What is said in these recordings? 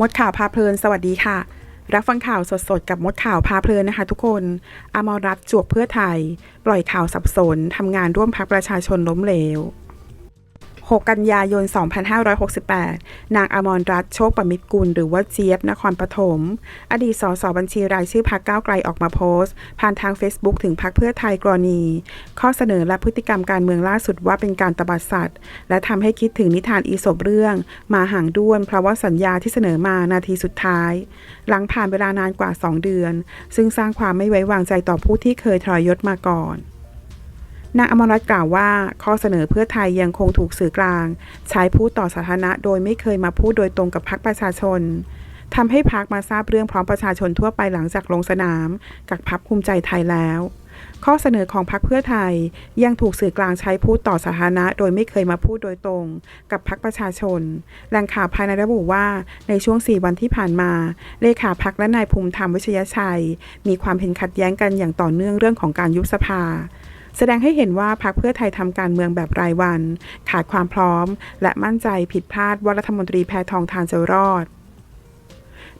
มดข่าวพาเพลิน สวัสดีค่ะ รับฟังข่าวสดๆ กับมดข่าวพาเพลินนะคะ ทุกคน อมรรัฐจวกเพื่อไทย ปล่อยข่าวสับสนทำงานร่วมพักประชาชนล้มเหลว 6 กันยายน 2568 นางอมรรัตน์โชคประมิตรกุล หรือว่าเจี๊ยบนครปฐม อดีตสสบัญชีรายชื่อพักก้าวไกลออกมาโพสต์ ผ่านทาง Facebook ถึงพักเพื่อไทยกรณี ข้อเสนอและพฤติกรรมการเมืองล่าสุดว่าเป็นการตบัดสัตว์ และทำให้คิดถึงนิทานอีสบเรื่อง มาห่างด้วน เพราะว่าสัญญาที่เสนอมานาทีสุดท้าย หลังผ่านเวลานานกว่า 2 เดือน ซึ่งสร้างความไม่ไว้วางใจต่อผู้ที่เคยทรยศมาก่อน นางอมรรัตน์กล่าวว่า ข้อเสนอเพื่อไทยยังคงถูกสื่อกลาง ใช้พูดต่อสาธารณะ โดยไม่เคยมาพูดโดยตรงกับพรรคประชาชนทำให้พรรคมาทราบเรื่องพร้อมประชาชนทั่วไปหลังจากลงสนามกับพรรคภูมิใจไทยแล้ว ข้อเสนอของพรรคเพื่อไทยยังถูกสื่อกลางใช้พูดต่อสาธารณะ โดยไม่เคยมาพูดโดยตรง กับพรรคประชาชนแหล่งข่าวภายในระบุว่าในช่วง 4 วันที่ผ่านมา เลขาพรรคและนายภูมิธรรมวิชยชัย มีความเห็นขัดแย้งกันอย่างต่อเนื่องเรื่องของการยุบสภา แสดงให้เห็นว่าพรรคเพื่อไทยทำการเมืองแบบรายวัน ขาดความพร้อม และมั่นใจผิดพลาดว่ารัฐมนตรีแพทองทานจะรอด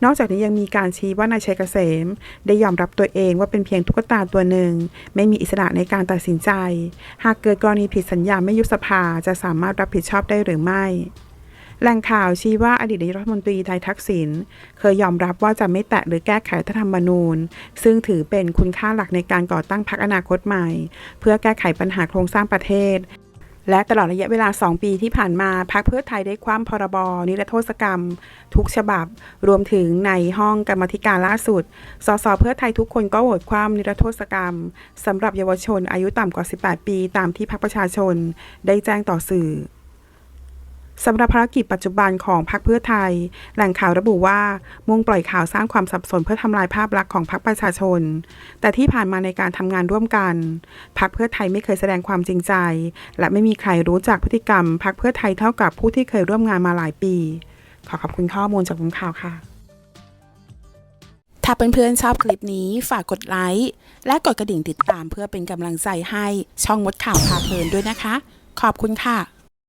นอกจากนี้ยังมีการชี้ว่านายชัยเกษม ได้ยอมรับตัวเองว่าเป็นเพียงตุ๊กตาตัวหนึ่ง ไม่มีอิสระในการตัดสินใจ หากเกิดกรณีผิดสัญญาไม่ยุบสภาจะสามารถรับผิดชอบได้หรือไม่ แหล่งข่าวชี้ว่าอดีตนายกรัฐมนตรีไทยทักษิณเคยยอมรับว่าจะไม่แตะหรือแก้ไขรัฐธรรมนูญ ซึ่งถือเป็นคุณค่าหลักในการก่อตั้งพรรคอนาคตใหม่ เพื่อแก้ไขปัญหาโครงสร้างประเทศ และตลอดระยะเวลา 2 ปีที่ผ่านมาพรรคเพื่อไทยได้คว่ำพรบนิรโทษกรรม ทุกฉบับ รวมถึงในห้องกรรมธิการล่าสุด สสเพื่อไทยทุกคนก็โหวตคว่ำนิรโทษกรรมสำหรับเยาวชนอายุต่ำกว่า 18 ปี ตามที่พรรคประชาชน ได้แจ้งต่อสื่อ สำหรับภารกิจปัจจุบันของพรรคเพื่อไทย แหล่งข่าวระบุว่ามุ่งปล่อยข่าวสร้างความสับสนเพื่อทำลายภาพลักษณ์ของพรรคประชาชน แต่ที่ผ่านมาในการทำงานร่วมกันพรรคเพื่อไทยไม่เคยแสดงความจริงใจ และไม่มีใครรู้จักพฤติกรรมพรรคเพื่อไทยเท่ากับผู้ที่เคยร่วมงานมาหลายปี ขอขอบคุณข้อมูลจากมุมข่าวค่ะ ถ้าเพื่อนๆชอบคลิปนี้ฝากกดไลค์และกดกระดิ่งติดตามเพื่อเป็นกำลังใจให้ช่องมดข่าวพาเพลินด้วยนะคะ ขอบคุณค่ะ